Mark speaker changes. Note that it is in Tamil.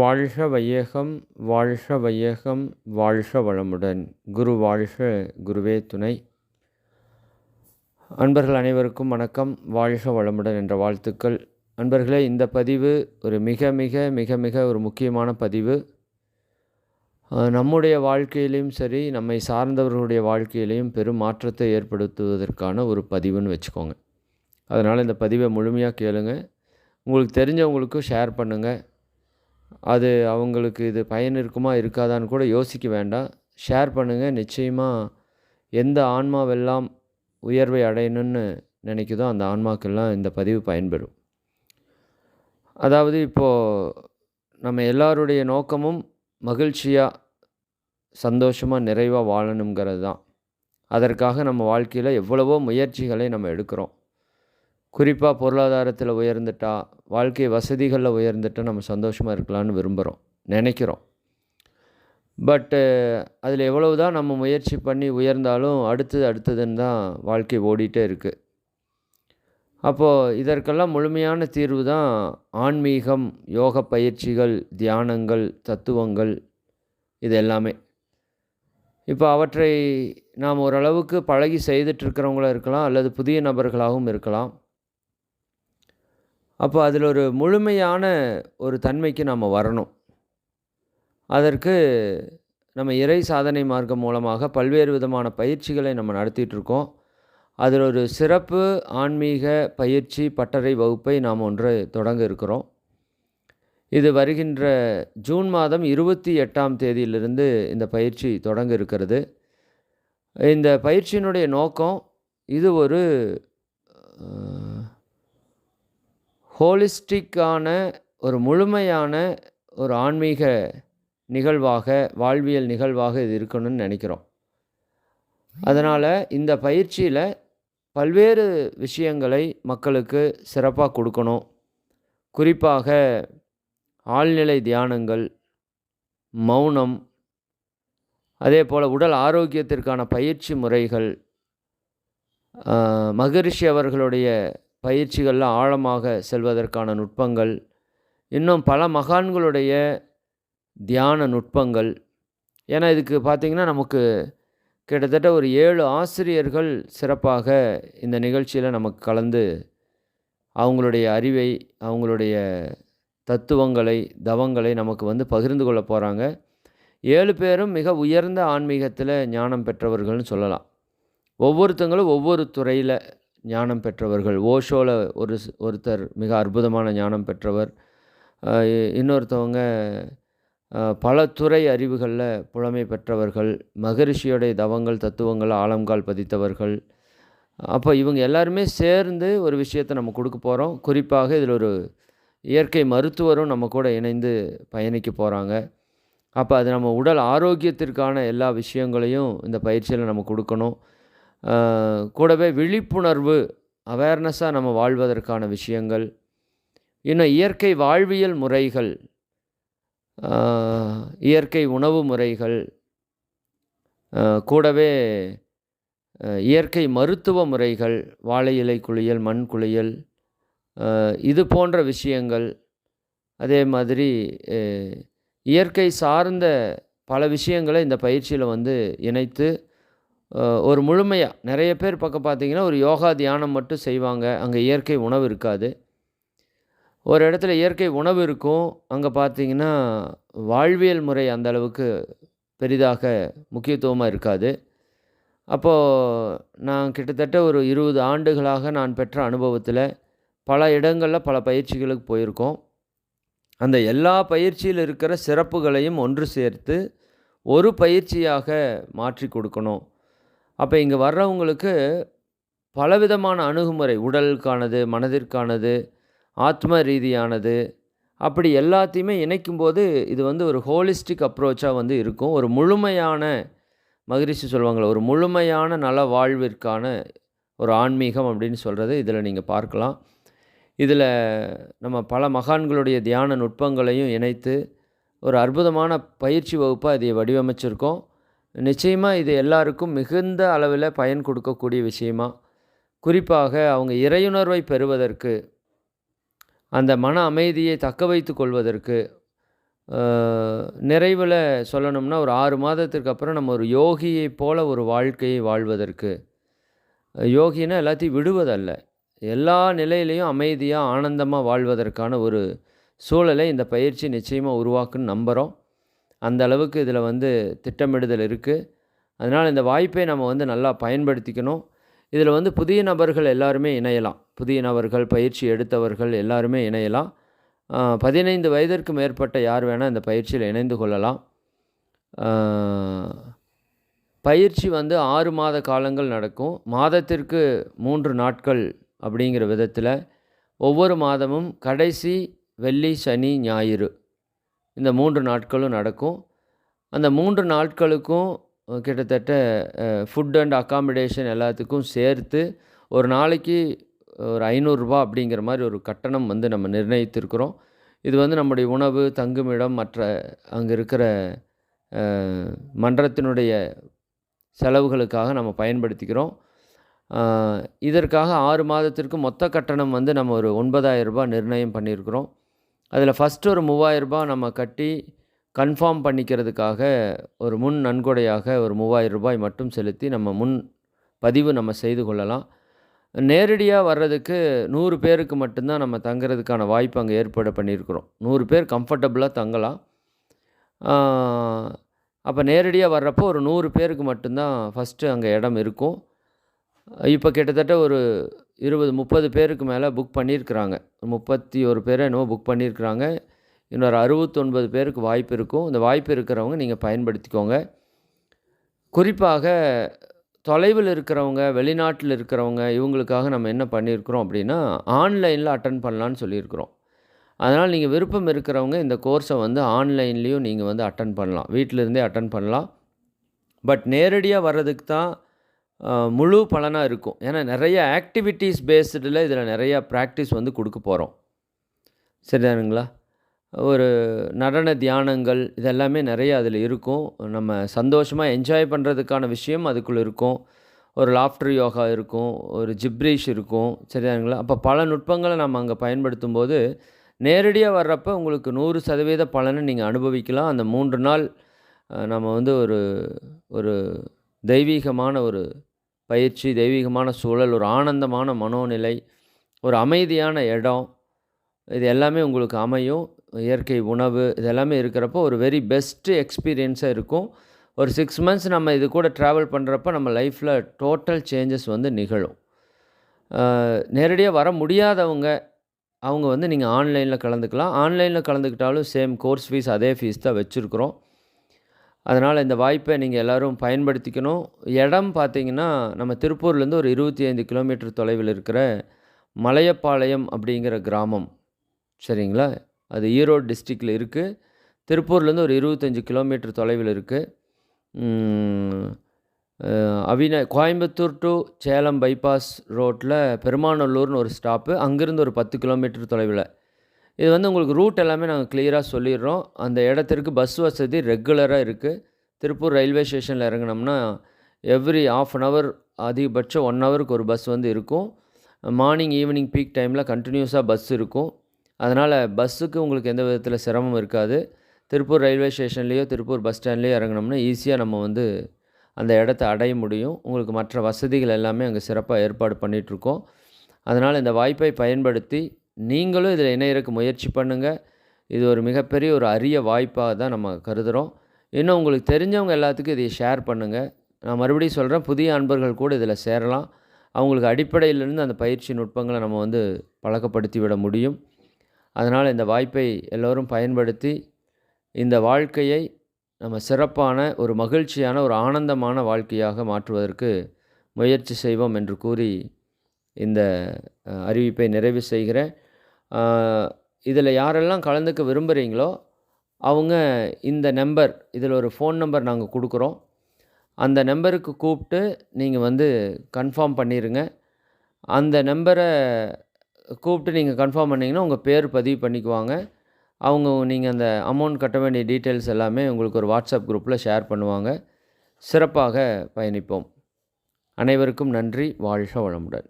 Speaker 1: வாழ்க வையகம் வாழ்க வையகம் வாழ்க வளமுடன். குரு வாழ்க குருவே துணை. அன்பர்கள் அனைவருக்கும் வணக்கம். வாழ்க வளமுடன் என்ற வாழ்த்துக்கள். அன்பர்களே இந்த பதிவு ஒரு மிக மிக மிக மிக ஒரு முக்கியமான பதிவு. நம்முடைய வாழ்க்கையிலையும் சரி நம்மை சார்ந்தவர்களுடைய வாழ்க்கையிலையும் பெரும் மாற்றத்தை ஏற்படுத்துவதற்கான ஒரு பதிவுன்னு வச்சுக்கோங்க. அதனால் இந்த பதிவை முழுமையாக கேளுங்கள் உங்களுக்கு தெரிஞ்சவங்களுக்கும் ஷேர் பண்ணுங்கள் அது அவங்களுக்கு இது பயன் இருக்குமா இருக்காதான்னு கூட யோசிக்க வேண்டாம். ஷேர் பண்ணுங்கள் நிச்சயமாக எந்த ஆன்மாவெல்லாம் உயர்வை அடையணும்னு நினைக்குதோ அந்த ஆன்மாக்கெல்லாம் இந்த பதிவு பயன்பெறும். அதாவது இப்போது நம்ம எல்லாருடைய நோக்கமும் மகிழ்ச்சியாக சந்தோஷமாக நிறைவாக வாழணுங்கிறது தான். அதற்காக நம்ம வாழ்க்கையில் எவ்வளவோ முயற்சிகளை நம்ம எடுக்கிறோம். குறிப்பாக பொருளாதாரத்தில் உயர்ந்துட்டா வாழ்க்கை வசதிகளில் உயர்ந்துட்டால் நம்ம சந்தோஷமாக இருக்கலாம்னு விரும்புகிறோம் நினைக்கிறோம். பட்டு அதில் எவ்வளவு தான் நம்ம முயற்சி பண்ணி உயர்ந்தாலும் அடுத்தது அடுத்ததுன்னு தான் வாழ்க்கை ஓடிட்டே இருக்குது அப்போது இதற்கெல்லாம் முழுமையான தீர்வு தான் ஆன்மீகம் யோக பயிற்சிகள் தியானங்கள் தத்துவங்கள் இது எல்லாமே. இப்போ அவற்றை நாம் ஓரளவுக்கு பழகி செய்துட்ருக்கிறவங்களும் இருக்கலாம் அல்லது புதிய நபர்களாகவும் இருக்கலாம். அப்போ அதில் ஒரு முழுமையான ஒரு தன்மைக்கு நாம் வரணும். அதற்கு நம்ம இறை சாதனை மார்க்கம் மூலமாக பல்வேறு விதமான பயிற்சிகளை நம்ம நடத்திட்டு இருக்கோம். அதில் ஒரு சிறப்பு ஆன்மீக பயிற்சி பட்டறை வகுப்பை நாம் ஒன்று தொடங்க இருக்கிறோம். இது வருகின்ற ஜூன் மாதம் இருபத்தி எட்டாம் தேதியிலிருந்து இந்த பயிற்சி தொடங்க இருக்கிறது. இந்த பயிற்சியினுடைய நோக்கம் இது ஒரு ஹோலிஸ்டிக்கான ஒரு முழுமையான ஒரு ஆன்மீக நிகழ்வாக வாழ்வியல் நிகழ்வாக இது இருக்கணும்னு நினைக்கிறோம். அதனால் இந்த பயிற்சியில் பல்வேறு விஷயங்களை மக்களுக்கு சிறப்பாக கொடுக்கணும். குறிப்பாக ஆழ்நிலை தியானங்கள் மௌனம் அதே போல் உடல் ஆரோக்கியத்திற்கான பயிற்சி முறைகள் மகரிஷி அவர்களுடைய பயிற்சிகளில் ஆழமாக செல்வதற்கான நுட்பங்கள் இன்னும் பல மகான்களுடைய தியான நுட்பங்கள். ஏன்னா இதுக்கு பார்த்திங்கன்னா நமக்கு கிட்டத்தட்ட ஒரு ஏழு ஆசிரியர்கள் சிறப்பாக இந்த நிகழ்ச்சியில் நமக்கு கலந்து அவங்களுடைய அறிவை அவங்களுடைய தத்துவங்களை தவங்களை நமக்கு வந்து பகிர்ந்து கொள்ள போகிறாங்க ஏழு பேரும் மிக உயர்ந்த ஆன்மீகத்தில் ஞானம் பெற்றவர்கள்னு சொல்லலாம். ஒவ்வொருத்தங்களும் ஒவ்வொரு துறையில் ஞானம் பெற்றவர்கள். ஓஷோவில் ஒரு ஒருத்தர் மிக அற்புதமான ஞானம் பெற்றவர். இன்னொருத்தவங்க பல துறை அறிவுகளில் புலமை பெற்றவர்கள் மகரிஷியோடைய தவங்கள் தத்துவங்கள் ஆழங்கால் பதித்தவர்கள். அப்போ இவங்க எல்லாருமே சேர்ந்து ஒரு விஷயத்தை நம்ம கொடுக்க போகிறோம் குறிப்பாக இதில் ஒரு இயற்கை மருத்துவரும் நம்ம கூட இணைந்து பயணிக்க போகிறாங்க அப்போ அது நம்ம உடல் ஆரோக்கியத்திற்கான எல்லா விஷயங்களையும் இந்த பயிற்சியில் நம்ம கொடுக்கணும். கூடவே விழிப்புணர்வு அவேர்னஸாக நம்ம வாழ்வதற்கான விஷயங்கள் இன்னும் இயற்கை வாழ்வியல் முறைகள் இயற்கை உணவு முறைகள் கூடவே இயற்கை மருத்துவ முறைகள் வாழை இலை குளியல் மண் குளியல் இது போன்ற விஷயங்கள் அதே மாதிரி இயற்கை சார்ந்த பல விஷயங்களை இந்த பயிற்சியில் வந்து இணைத்து ஒரு முழுமையாக நிறைய பேர் பக்கம் பார்த்தீங்கன்னா ஒரு யோகா தியானம் மட்டும் செய்வாங்க. அங்கே இயற்கை உணவு இருக்காது. ஒரு இடத்துல இயற்கை உணவு இருக்கும். அங்கே பார்த்தீங்கன்னா வாழ்வியல் முறை அந்த அளவுக்கு பெரிதாக முக்கியத்துவமாக இருக்காது. அப்போது நான் கிட்டத்தட்ட ஒரு இருபது ஆண்டுகளாக நான் பெற்ற அனுபவத்தில் பல இடங்களில் பல பயிற்சிகளுக்கு போயிருக்கோம். அந்த எல்லா பயிற்சியில் இருக்கிற சிறப்புகளையும் ஒன்று சேர்த்து ஒரு பயிற்சியாக மாற்றி கொடுக்கணும். அப்போ இங்கே வர்றவங்களுக்கு பலவிதமான அணுகுமுறை உடலுக்கானது மனதிற்கானது ஆத்ம ரீதியானது அப்படி எல்லாத்தையுமே இணைக்கும்போது இது வந்து ஒரு ஹோலிஸ்டிக் அப்ரோச்சாக வந்து இருக்கும். ஒரு முழுமையான மகிழ்ச்சி சொல்லுவாங்களே ஒரு முழுமையான நல வாழ்விற்கான ஒரு ஆன்மீகம் அப்படின்னு சொல்கிறது இதில் நீங்கள் பார்க்கலாம். இதில் நம்ம பல மகான்களுடைய தியான நுட்பங்களையும் இணைத்து ஒரு அற்புதமான பயிற்சி வகுப்பாக இதை வடிவமைச்சிருக்கோம். நிச்சயமாக இது எல்லாருக்கும் மிகுந்த அளவில் பயன் கொடுக்கக்கூடிய விஷயமா? குறிப்பாக அவங்க இறையுணர்வை பெறுவதற்கு அந்த மன அமைதியை தக்க வைத்து கொள்வதற்கு நிறைவில் சொல்லணும்னா ஒரு ஆறு மாதத்திற்கு அப்புறம் நம்ம ஒரு யோகியைப் போல ஒரு வாழ்க்கையை வாழ்வதற்கு. யோகினா எல்லாத்தையும் விடுவதல்ல. எல்லா நிலையிலையும் அமைதியாக ஆனந்தமாக வாழ்வதற்கான ஒரு சூழலை இந்த பயிற்சி நிச்சயமாக உருவாக்குன்னு நம்புகிறோம் அந்த அளவுக்கு இதில் வந்து திட்டமிடுதல் இருக்குது. அதனால் இந்த வாய்ப்பை நம்ம வந்து நல்லா பயன்படுத்திக்கணும். இதில் வந்து புதிய நபர்கள் எல்லாருமே இணையலாம். புதிய நபர்கள் பயிற்சி எடுத்தவர்கள் எல்லாருமே இணையலாம். பதினைந்து வயதிற்கு மேற்பட்ட யார் வேணால் இந்த பயிற்சியில் இணைந்து கொள்ளலாம். பயிற்சி வந்து ஆறு மாத காலங்கள் நடக்கும். மாதத்திற்கு மூன்று நாட்கள் அப்படிங்கிற விதத்தில் ஒவ்வொரு மாதமும் கடைசி வெள்ளி சனி ஞாயிறு இந்த மூன்று நாட்களும் நடக்கும். அந்த மூன்று நாட்களுக்கும் கிட்டத்தட்ட ஃபுட் அண்ட் அக்காமடேஷன் எல்லாத்துக்கும் சேர்த்து ஒரு நாளைக்கு ஒரு ஐநூறுரூபா அப்படிங்கிற மாதிரி ஒரு கட்டணம் வந்து நம்ம நிர்ணயித்திருக்கிறோம். இது வந்து நம்முடைய உணவு தங்குமிடம் மற்ற அங்கே இருக்கிற மன்றத்தினுடைய செலவுகளுக்காக நம்ம பயன்படுத்திக்கிறோம். இதற்காக ஆறு மாதத்திற்கு மொத்த கட்டணம் வந்து நம்ம ஒரு ஒன்பதாயிரம் ரூபாய் நிர்ணயம் பண்ணியிருக்கிறோம். அதில் ஃபஸ்ட்டு ஒரு மூவாயிரரூபா நம்ம கட்டி கன்ஃபார்ம் பண்ணிக்கிறதுக்காக ஒரு முன் நன்கொடையாக ஒரு மூவாயிரம் ரூபாய் மட்டும் செலுத்தி நம்ம முன் பதிவு நம்ம செய்து கொள்ளலாம். நேரடியாக வர்றதுக்கு நூறு பேருக்கு மட்டும்தான் நம்ம தங்குறதுக்கான வாய்ப்பு அங்கே ஏற்பாடு பண்ணியிருக்கிறோம். நூறு பேர் கம்ஃபர்டபுளாக தங்கலாம். அப்போ நேரடியாக வர்றப்போ ஒரு நூறு பேருக்கு மட்டும்தான் ஃபஸ்ட்டு அங்கே இடம் இருக்கும். இப்போ கிட்டத்தட்ட ஒரு இருபது முப்பது பேருக்கு மேலே புக் பண்ணியிருக்கிறாங்க முப்பத்தி ஒரு பேரை என்னவோ புக் பண்ணியிருக்கிறாங்க இன்னொரு அறுபத்தொன்பது பேருக்கு வாய்ப்பு இருக்கும். இந்த வாய்ப்பு இருக்கிறவங்க நீங்கள் பயன்படுத்திக்கோங்க. குறிப்பாக தொலைவில் இருக்கிறவங்க வெளிநாட்டில் இருக்கிறவங்க இவங்களுக்காக நம்ம என்ன பண்ணியிருக்கிறோம் அப்படின்னா ஆன்லைனில் அட்டன் பண்ணலான்னு சொல்லியிருக்கிறோம். அதனால் நீங்கள் விருப்பம் இருக்கிறவங்க இந்த கோர்ஸை வந்து ஆன்லைன்லேயும் நீங்கள் வந்து அட்டன் பண்ணலாம். வீட்டிலேருந்தே அட்டன் பண்ணலாம். பட் நேரடியாக வர்றதுக்கு தான் முழு பலனாக இருக்கும். ஏன்னா நிறைய ஆக்டிவிட்டீஸ் பேஸ்டில் இதில் நிறையா ப்ராக்டிஸ் வந்து கொடுக்க போகிறோம் சரிதானுங்களா? ஒரு நடன தியானங்கள் இதெல்லாமே நிறைய அதில் இருக்கும். நம்ம சந்தோஷமாக என்ஜாய் பண்ணுறதுக்கான விஷயம் அதுக்குள்ளே இருக்கும். ஒரு லாஃப்டர் யோகா இருக்கும். ஒரு ஜிப்ரீஷ் இருக்கும். சரிதானுங்களா? அப்போ பல நுட்பங்களை நம்ம அங்கே பயன்படுத்தும் போது நேரடியாக வர்றப்போ உங்களுக்கு நூறு சதவீத பலனை நீங்கள் அனுபவிக்கலாம். அந்த மூன்று நாள் நம்ம வந்து ஒரு ஒரு தெய்வீகமான ஒரு பயிற்சி தெய்வீகமான சூழல் ஒரு ஆனந்தமான மனோநிலை ஒரு அமைதியான இடம் இது எல்லாமே உங்களுக்கு அமையும். இயற்கை உணவு இது எல்லாமே இருக்கிறப்போ ஒரு வெரி பெஸ்ட்டு எக்ஸ்பீரியன்ஸாக இருக்கும். ஒரு சிக்ஸ் மந்த்ஸ் நம்ம இது கூட ட்ராவல் பண்ணுறப்ப நம்ம லைஃப்பில் டோட்டல் சேஞ்சஸ் வந்து நிகழும். நேரடியாக வர முடியாதவங்க அவங்க வந்து நீங்கள் ஆன்லைனில் கலந்துக்கலாம். ஆன்லைனில் கலந்துக்கிட்டாலும் சேம் கோர்ஸ் ஃபீஸ் அதே ஃபீஸ் தான் வச்சுருக்குறோம். அதனால் இந்த வாய்ப்பை நீங்கள் எல்லோரும் பயன்படுத்திக்கணும். இடம் பார்த்திங்கன்னா நம்ம திருப்பூர்லேருந்து ஒரு இருபத்தி ஐந்து கிலோமீட்டர் தொலைவில் இருக்கிற மலையப்பாளையம் அப்படிங்கிற கிராமம். சரிங்களா? அது ஈரோடு டிஸ்ட்ரிக்டில் இருக்குது திருப்பூர்லேருந்து ஒரு இருபத்தஞ்சி கிலோமீட்டர் தொலைவில் இருக்குது அவின கோயம்புத்தூர் டு சேலம் பைபாஸ் ரோட்டில் பெருமாநல்லூர்னு ஒரு ஸ்டாப்பு. அங்கேருந்து ஒரு பத்து கிலோமீட்டர் தொலைவில். இது வந்து உங்களுக்கு ரூட் எல்லாமே நாங்கள் கிளியராக சொல்லிடுறோம். அந்த இடத்திற்கு பஸ் வசதி ரெகுலராக இருக்குது திருப்பூர் ரயில்வே ஸ்டேஷனில் இறங்கினோம்னா எவ்ரி ஆஃப் அன் ஹவர் அதிகபட்சம் ஒன் ஹவருக்கு ஒரு பஸ் வந்து இருக்கும். மார்னிங் ஈவினிங் பீக் டைமில் கண்டினியூஸாக பஸ் இருக்கும். அதனால் பஸ்ஸுக்கு உங்களுக்கு எந்த விதத்தில் சிரமம் இருக்காது. திருப்பூர் ரயில்வே ஸ்டேஷன்லேயோ திருப்பூர் பஸ் ஸ்டாண்ட்லேயோ இறங்கினோம்னா ஈஸியாக நம்ம வந்து அந்த இடத்த அடைய முடியும். உங்களுக்கு மற்ற வசதிகள் எல்லாமே அங்கே சிறப்பாக ஏற்பாடு பண்ணிகிட்ருக்கோம் அதனால் இந்த வாய்ப்பை பயன்படுத்தி நீங்களும் இதில் இணையறக்கு முயற்சி பண்ணுங்கள் இது ஒரு மிகப்பெரிய ஒரு அரிய வாய்ப்பாக தான் நம்ம கருதுகிறோம் இன்னும் உங்களுக்கு தெரிஞ்சவங்க எல்லாத்துக்கும் இதை ஷேர் பண்ணுங்கள் நான் மறுபடியும் சொல்கிறேன் புதிய அன்பர்கள் கூட இதில் சேரலாம். அவங்களுக்கு அடிப்படையிலிருந்து அந்த பயிற்சி நுட்பங்களை நம்ம வந்து பழக்கப்படுத்தி விட முடியும். அதனால் இந்த வாய்ப்பை எல்லோரும் பயன்படுத்தி இந்த வாழ்க்கையை நம்ம சிறப்பான ஒரு மகிழ்ச்சியான ஒரு ஆனந்தமான வாழ்க்கையாக மாற்றுவதற்கு முயற்சி செய்வோம் என்று கூறி இந்த அறிவிப்பை நிறைவு செய்கிறேன் இதில் யாரெல்லாம் கலந்துக்க விரும்புகிறீங்களோ அவங்க இந்த நம்பர் இதில் ஒரு ஃபோன் நம்பர் நாங்கள் கொடுக்குறோம். அந்த நம்பருக்கு கூப்பிட்டு நீங்கள் வந்து கன்ஃபார்ம் பண்ணிடுங்க அந்த நம்பரை கூப்பிட்டு நீங்கள் கன்ஃபார்ம் பண்ணிங்கன்னா உங்கள் பேர் பதிவு பண்ணிக்குவாங்க. அவங்க நீங்கள் அந்த அமௌண்ட் கட்ட வேண்டிய டீட்டெயில்ஸ் எல்லாமே உங்களுக்கு ஒரு வாட்ஸ்அப் குரூப்பில் ஷேர் பண்ணுவாங்க. சிறப்பாக பயணிப்போம். அனைவருக்கும் நன்றி. வாழ்க வளமுடன்.